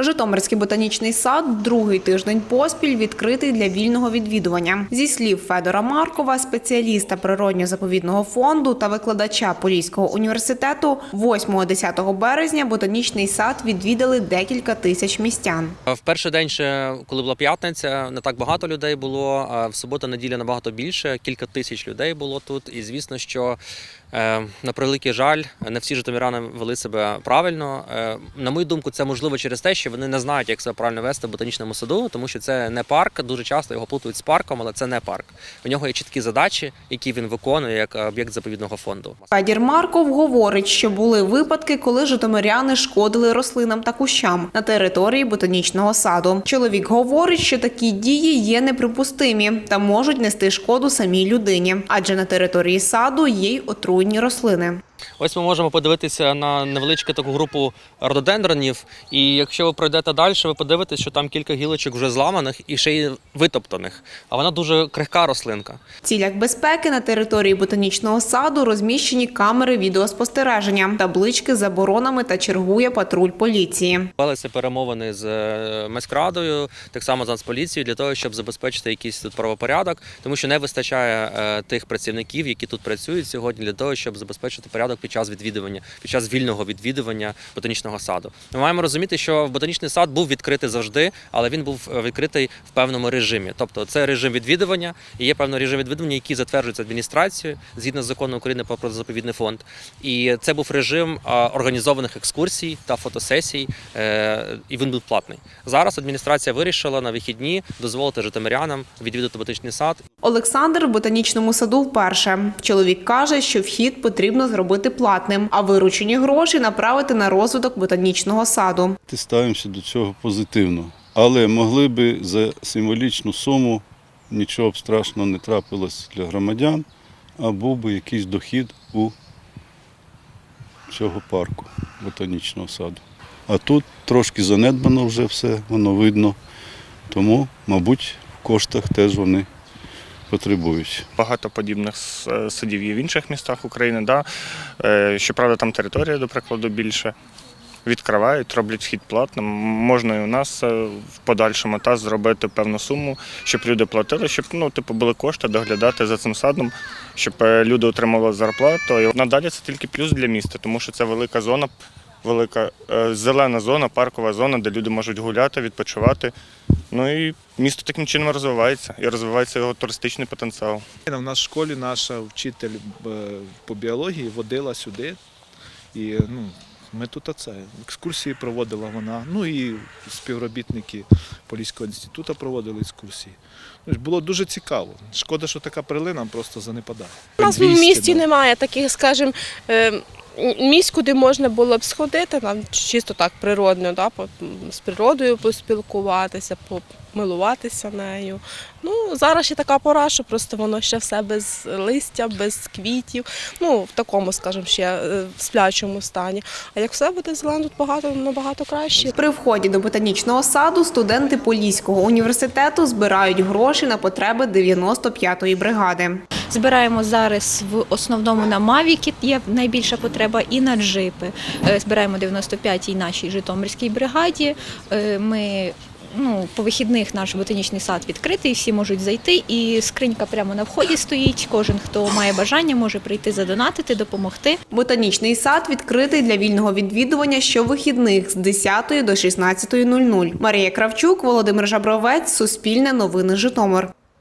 Житомирський ботанічний сад другий тиждень поспіль відкритий для вільного відвідування. Зі слів Федора Маркова, спеціаліста природньо-заповідного фонду та викладача Поліського університету, 8-10 березня ботанічний сад відвідали декілька тисяч містян. В перший день ще, коли була п'ятниця, не так багато людей було. А в суботу, неділя набагато більше. Кілька тисяч людей було тут. І звісно, що е, на превеликий жаль, не всі житомиряни вели себе правильно. Е, на мою думку, це можливо через те, що вони не знають, як себе правильно вести в ботанічному саду, тому що це не парк. Дуже часто його плутають з парком, але це не парк. У нього є чіткі задачі, які він виконує як об'єкт заповідного фонду. Федір Марков говорить, що були випадки, коли житомиряни шкодили рослинам та кущам на території ботанічного саду. Чоловік говорить, що такі дії є неприпустимі та можуть нести шкоду самій людині, адже на території саду є й отруйні рослини. Ось ми можемо подивитися на невеличку таку групу рододендронів. І якщо ви пройдете далі, ви подивитесь, що там кілька гілочок вже зламаних і ще й витоптаних. А вона дуже крихка рослинка. В цілях безпеки на території ботанічного саду розміщені камери відеоспостереження, таблички з заборонами та чергує патруль поліції. Велися перемовини з е, міськрадою, так само з Нацполіцією, для того, щоб забезпечити якийсь тут правопорядок, тому що не вистачає е, тих працівників, які тут працюють сьогодні, для того, щоб забезпечити порядок під час відвідування, під час вільного відвідування ботанічного саду. Ми маємо розуміти, що ботанічний сад був відкритий завжди, але він був е, відкритий в певному режимі. Тобто це режим відвідування, і є певний режим відвідування, який затверджується адміністрацією згідно з законом України про природозаповідний фонд. І це був режим організованих екскурсій та фотосесій, е, і він був платний. Зараз адміністрація вирішила на вихідні дозволити житомирянам відвідати ботанічний сад Олександр в ботанічному саду вперше. Чоловік каже, що вхід потрібно зробити платним, а виручені гроші направити на розвиток ботанічного саду. Ставимося до цього позитивно. Але могли би за символічну суму нічого б страшного не трапилось для громадян, а був би якийсь дохід у цього парку ботанічного саду. А тут трошки занедбано вже все, воно видно. Тому, мабуть, в коштах теж вони потребують. Багато подібних садів є в інших містах України. Да? Е, Щоправда, там територія, до прикладу, більше. Відкривають, роблять вхід платним. Можна і у нас е, в подальшому та зробити певну суму, щоб люди платили, щоб ну, типу, були кошти доглядати за цим садом, щоб е, люди отримували зарплату. І надалі це тільки плюс для міста, тому що це велика зона, велика е, зелена зона, паркова зона, де люди можуть гуляти, відпочивати. Ну і місто таким чином розвивається і розвивається його туристичний потенціал. В нас в школі наша вчитель е, по біології водила сюди. І ну, ми тут оце, екскурсії проводила вона. Ну і співробітники Поліського інституту проводили екскурсії. Ну, Було дуже цікаво. Шкода, що така перлина просто занепадає. У нас в місті немає таких, скажімо, е, місць, куди можна було б сходити, там чисто так природно, да, з природою поспілкуватися, помилуватися нею. Ну, зараз ще така пора, що просто воно ще все без листя, без квітів, ну, в такому, скажімо, ще е, в сплячому стані. А як все буде зелено, тут багато, набагато краще. При вході до ботанічного саду студенти Поліського університету збирають гроші на потреби 95-ї бригади. Збираємо зараз в основному на Мавіки, є найбільша потреба, і на джипи. Е, Збираємо 95-й нашій Житомирській бригаді. Е, Ми ну, по вихідних наш ботанічний сад відкритий, всі можуть зайти, і скринька прямо на вході стоїть. Кожен, хто має бажання, може прийти задонатити, допомогти. Ботанічний сад відкритий для вільного відвідування щовихідних з 10 до 16.00. Марія Кравчук, Володимир Жабровець, Суспільне новини Житомир.